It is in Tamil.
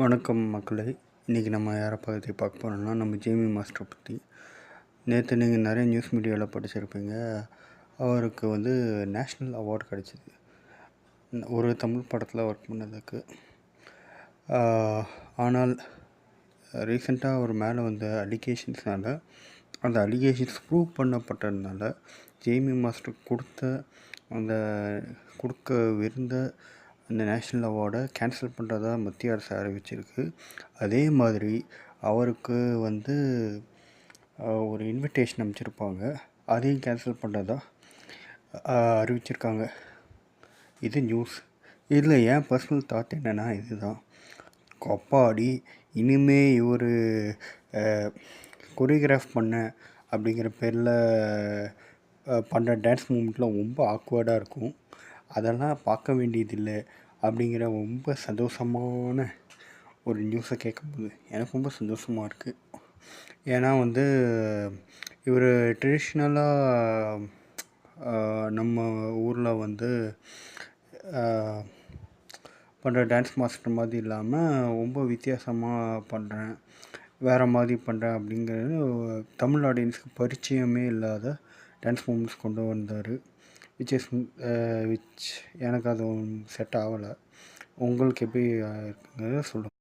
வணக்கம் மக்களே. இன்றைக்கி நம்ம யாரை பற்றி பார்க்க போகிறோம்னா நம்ம ஜேமி மாஸ்டர் பற்றி நேற்று நீங்கள் நிறைய நியூஸ் மீடியாவில் படிச்சிருப்பீங்க. அவருக்கு வந்து நேஷ்னல் அவார்டு கிடச்சிது. ஒரு தமிழ் படத்தில் ஒர்க் பண்ணதுக்கு. ஆனால் ரீசெண்டாக அவர் மேலே வந்த அலிகேஷன்ஸ்னால் அந்த அலிகேஷன்ஸ் ப்ரூவ் பண்ணப்பட்டதுனால ஜேமி மாஸ்டர் கொடுத்த அந்த கொடுக்க விருந்த அந்த நேஷ்னல் அவார்டை கேன்சல் பண்ணுறதா மத்திய அரசு அறிவிச்சிருக்கு. அதே மாதிரி அவருக்கு வந்து ஒரு இன்விடேஷன் அமைச்சிருப்பாங்க அதையும் கேன்சல் பண்ணுறதா அறிவிச்சிருக்காங்க. இது நியூஸ் இதில் என் பர்சனல் தாட் என்னென்னா இதுதான். கொப்பாடி இனிமே இவர் கொரியோகிராஃப் பண்ண அப்படிங்கிற பேரில் பண்ணுற டான்ஸ் மூமெண்ட்லாம் ரொம்ப ஆக்வர்டாக இருக்கும். அதெல்லாம் பார்க்க வேண்டியதில்லை அப்படிங்கிற ரொம்ப சந்தோஷமான ஒரு நியூஸை கேட்கும்போது எனக்கு ரொம்ப சந்தோஷமாக இருக்குது ஏன்னா வந்து இவர் ட்ரெடிஷ்னலாக நம்ம ஊரில் வந்து பண்ணுற டான்ஸ் மாஸ்டர் மாதிரி இல்லாமல் ரொம்ப வித்தியாசமாக பண்ணுறேன் வேறு மாதிரி பண்ணுறேன் அப்படிங்கிறது தமிழ் ஆடியன்ஸுக்கு பரிச்சயமே இல்லாத டான்ஸ் மூமெண்ட்ஸ் கொண்டு வந்தார். விச் இஸ் விச் எனக்கு அது செட் ஆகலை. உங்களுக்கு எப்படி இருக்குங்கிறத சொல்லுங்கள்